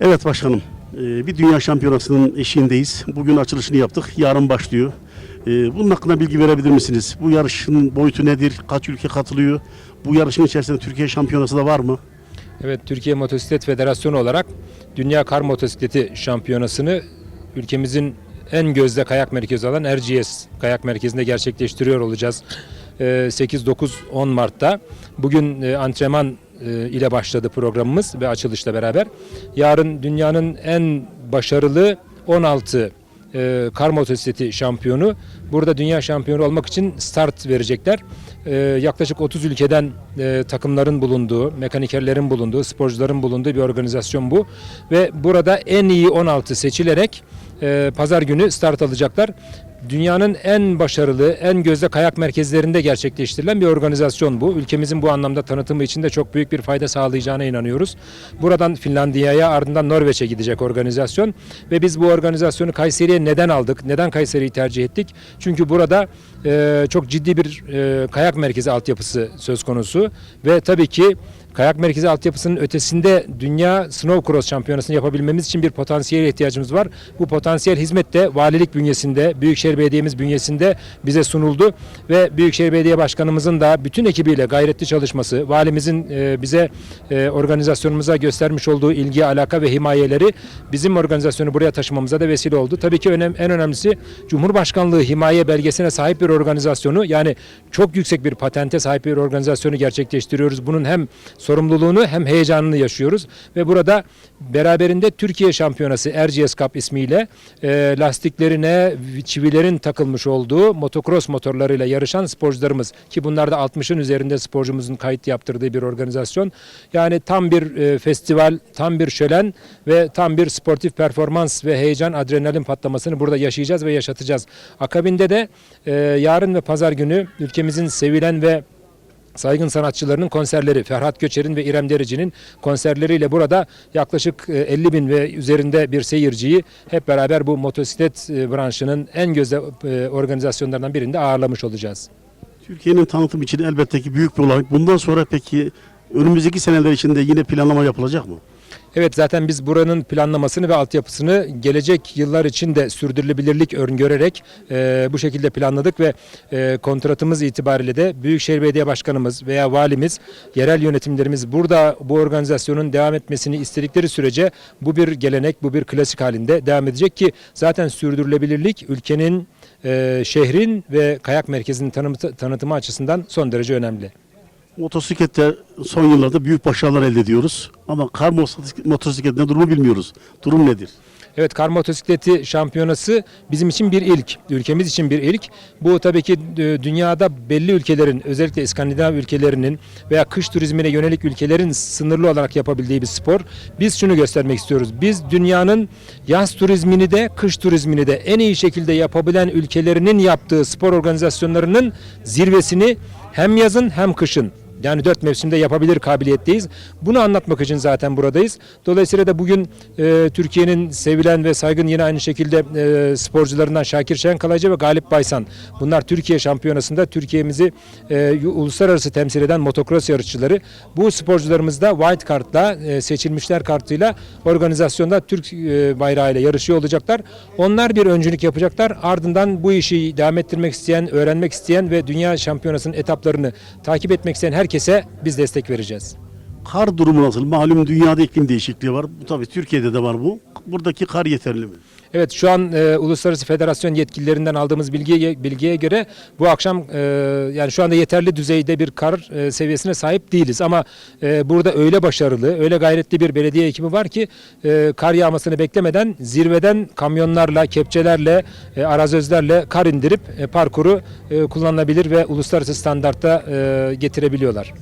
Evet başkanım, e, bir dünya şampiyonasının eşiğindeyiz. Bugün açılışını yaptık, yarın başlıyor. E, Bunun hakkında bilgi verebilir misiniz? Bu yarışın boyutu nedir? Kaç ülke katılıyor? Bu yarışın içerisinde Türkiye şampiyonası da var mı? Evet Türkiye Motosiklet Federasyonu olarak Dünya Kar Motosikleti Şampiyonası'nı ülkemizin en gözde kayak merkezi olan Erciyes Kayak Merkezi'nde gerçekleştiriyor olacağız. Ee, 8-9-10 Mart'ta. Bugün e, antrenman ile başladı programımız ve açılışla beraber. Yarın dünyanın en başarılı 16 e, kar motosikleti şampiyonu burada dünya şampiyonu olmak için start verecekler. E, yaklaşık 30 ülkeden e, takımların bulunduğu, mekanikerlerin bulunduğu, sporcuların bulunduğu bir organizasyon bu. Ve burada en iyi 16 seçilerek e, pazar günü start alacaklar. Dünyanın en başarılı, en gözde kayak merkezlerinde gerçekleştirilen bir organizasyon bu. Ülkemizin bu anlamda tanıtımı için de çok büyük bir fayda sağlayacağına inanıyoruz. Buradan Finlandiya'ya ardından Norveç'e gidecek organizasyon ve biz bu organizasyonu Kayseri'ye neden aldık? Neden Kayseri'yi tercih ettik? Çünkü burada e, çok ciddi bir e, kayak merkezi altyapısı söz konusu ve tabii ki Kayak merkezi altyapısının ötesinde dünya snowcross şampiyonasını yapabilmemiz için bir potansiyel ihtiyacımız var. Bu potansiyel hizmet de valilik bünyesinde, Büyükşehir Belediye'miz bünyesinde bize sunuldu ve Büyükşehir Belediye Başkanımızın da bütün ekibiyle gayretli çalışması, valimizin e, bize e, organizasyonumuza göstermiş olduğu ilgi, alaka ve himayeleri bizim organizasyonu buraya taşımamıza da vesile oldu. Tabii ki en önemlisi Cumhurbaşkanlığı himaye belgesine sahip bir organizasyonu yani çok yüksek bir patente sahip bir organizasyonu gerçekleştiriyoruz. Bunun hem sorumluluğunu hem heyecanını yaşıyoruz ve burada beraberinde Türkiye Şampiyonası Erciyes Cup ismiyle e, lastiklerine çivilerin takılmış olduğu motocross motorlarıyla yarışan sporcularımız ki bunlar da 60'ın üzerinde sporcumuzun kayıt yaptırdığı bir organizasyon. Yani tam bir e, festival, tam bir şölen ve tam bir sportif performans ve heyecan adrenalin patlamasını burada yaşayacağız ve yaşatacağız. Akabinde de e, yarın ve pazar günü ülkemizin sevilen ve saygın sanatçılarının konserleri Ferhat Göçer'in ve İrem Derici'nin konserleriyle burada yaklaşık e, 50 bin ve üzerinde bir seyirciyi hep beraber bu motosiklet e, branşının en gözde e, organizasyonlarından birinde ağırlamış olacağız. Türkiye'nin tanıtım için elbette ki büyük bir olay. Bundan sonra peki önümüzdeki seneler içinde yine planlama yapılacak mı? Evet zaten biz buranın planlamasını ve altyapısını gelecek yıllar için de sürdürülebilirlik öngörerek e, bu şekilde planladık ve e, kontratımız itibariyle de Büyükşehir Belediye Başkanımız veya valimiz, yerel yönetimlerimiz burada bu organizasyonun devam etmesini istedikleri sürece bu bir gelenek, bu bir klasik halinde devam edecek ki zaten sürdürülebilirlik ülkenin, e, şehrin ve kayak merkezinin tanıtımı açısından son derece önemli. Motosiklette son yıllarda büyük başarılar elde ediyoruz. Ama kar motosiklet- motosikletinde durumu bilmiyoruz. Durum nedir? Evet kar motosikleti şampiyonası bizim için bir ilk, ülkemiz için bir ilk. Bu tabii ki e, dünyada belli ülkelerin özellikle İskandinav ülkelerinin veya kış turizmine yönelik ülkelerin sınırlı olarak yapabildiği bir spor. Biz şunu göstermek istiyoruz. Biz dünyanın yaz turizmini de kış turizmini de en iyi şekilde yapabilen ülkelerinin yaptığı spor organizasyonlarının zirvesini hem yazın hem kışın yani dört mevsimde yapabilir kabiliyetteyiz. Bunu anlatmak için zaten buradayız. Dolayısıyla da bugün e, Türkiye'nin sevilen ve saygın yine aynı şekilde e, sporcularından Şakir Şenkalaycı ve Galip Baysan. Bunlar Türkiye şampiyonasında Türkiye'mizi e, uluslararası temsil eden motocross yarışçıları. Bu sporcularımız da white kartla e, seçilmişler kartıyla organizasyonda Türk e, bayrağıyla yarışıyor olacaklar. Onlar bir öncülük yapacaklar. Ardından bu işi devam ettirmek isteyen, öğrenmek isteyen ve dünya şampiyonasının etaplarını takip etmek isteyen herkese biz destek vereceğiz. Kar durumu nasıl? Malum dünyada iklim değişikliği var. Bu tabii Türkiye'de de var bu. Buradaki kar yeterli mi? Evet şu an e, Uluslararası Federasyon yetkililerinden aldığımız bilgiye bilgiye göre bu akşam e, yani şu anda yeterli düzeyde bir kar e, seviyesine sahip değiliz ama e, burada öyle başarılı, öyle gayretli bir belediye ekibi var ki e, kar yağmasını beklemeden zirveden kamyonlarla, kepçelerle, e, arazözlerle kar indirip e, parkuru e, kullanılabilir ve uluslararası standartta e, getirebiliyorlar.